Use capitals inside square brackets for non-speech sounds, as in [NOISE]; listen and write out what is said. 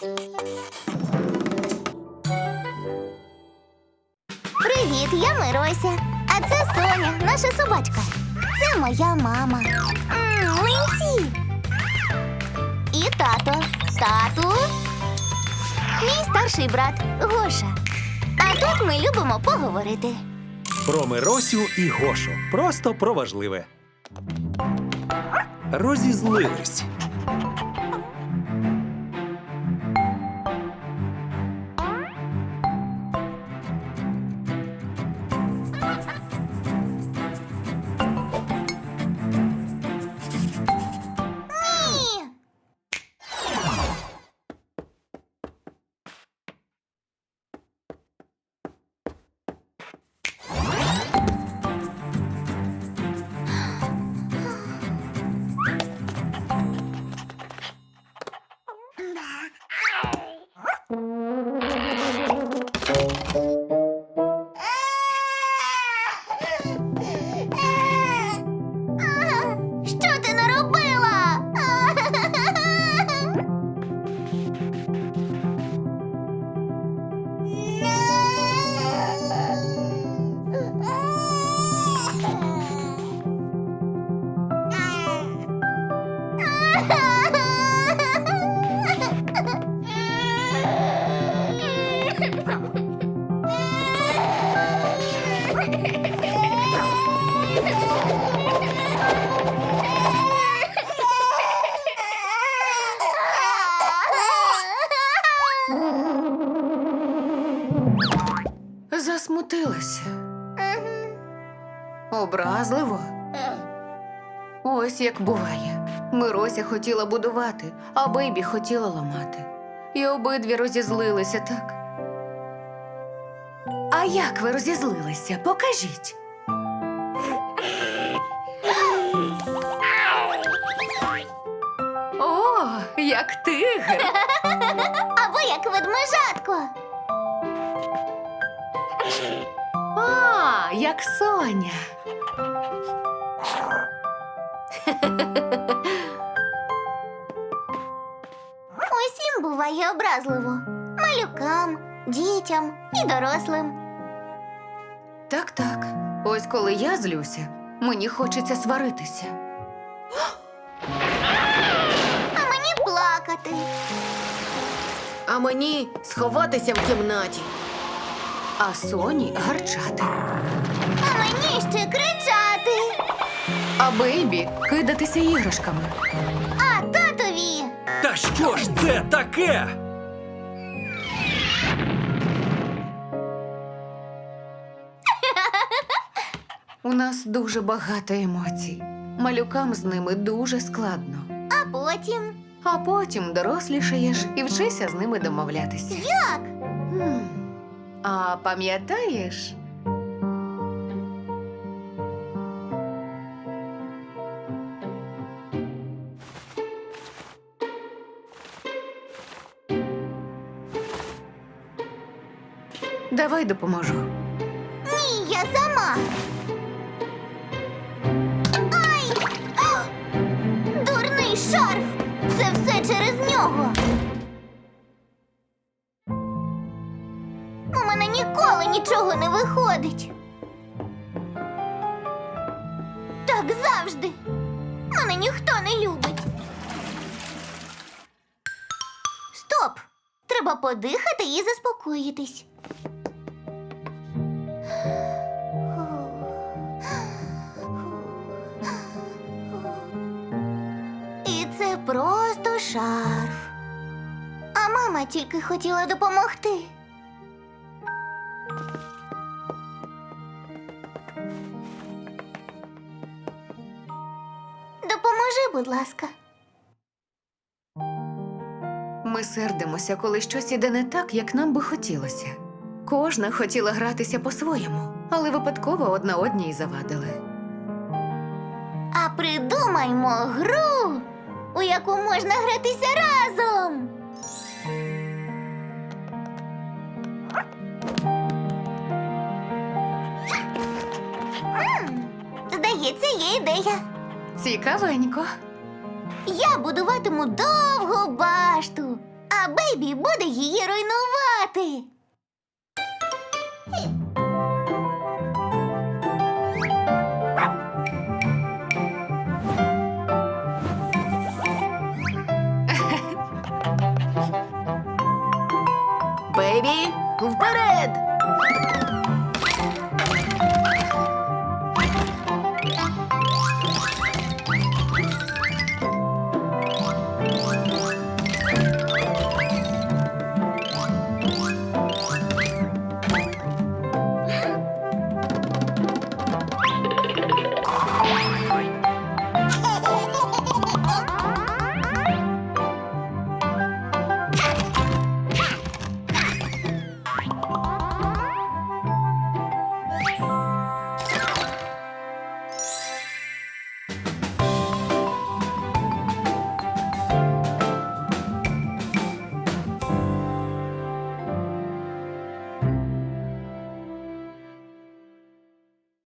Привіт, я Мирося. А це Соня, наша собачка. Це моя мама. М. І тато. Тату. Мій старший брат Гоша. А тут ми любимо поговорити. Про Миросю і Гошу. Просто про важливе. Розізлились. Засмутилася. Образливо. Ось як буває. Мирося хотіла будувати, а Бейбі хотіла ламати. І обидві розізлилися так. А як ви розізлилися? Покажіть. О, як тигр. [LAUGHS] Або як ведмежатко. Як Соня. Усім буває образливо. Малюкам, дітям і дорослим. Так, так. Ось коли я злюся, мені хочеться сваритися. А мені плакати. А мені сховатися в кімнаті. А Соні гарчати. А мені ще кричати. А бейбі кидатися іграшками. А татові. Та що ж це таке? У нас дуже багато емоцій. Малюкам з ними дуже складно. А потім. А потім дорослішаєш і вчишся з ними домовлятися. Як? Хм. А пам'ятаєш? Давай допоможу. Ні, я сама. Ай! Дурний шарф! Це все через нього. Ніколи нічого не виходить. Так завжди. Мене ніхто не любить. Стоп! Треба подихати і заспокоїтись. І це просто шарф. А мама тільки хотіла допомогти. Допоможи, будь ласка. Ми сердимося, коли щось іде не так, як нам би хотілося. Кожна хотіла гратися по-своєму, але випадково одна одній завадили. А придумаймо гру, у яку можна гратися разом. М, Здається, є ідея. Цікавенько. Я будуватиму довгу башту, а Бейбі буде її руйнувати. Бейбі, вперед!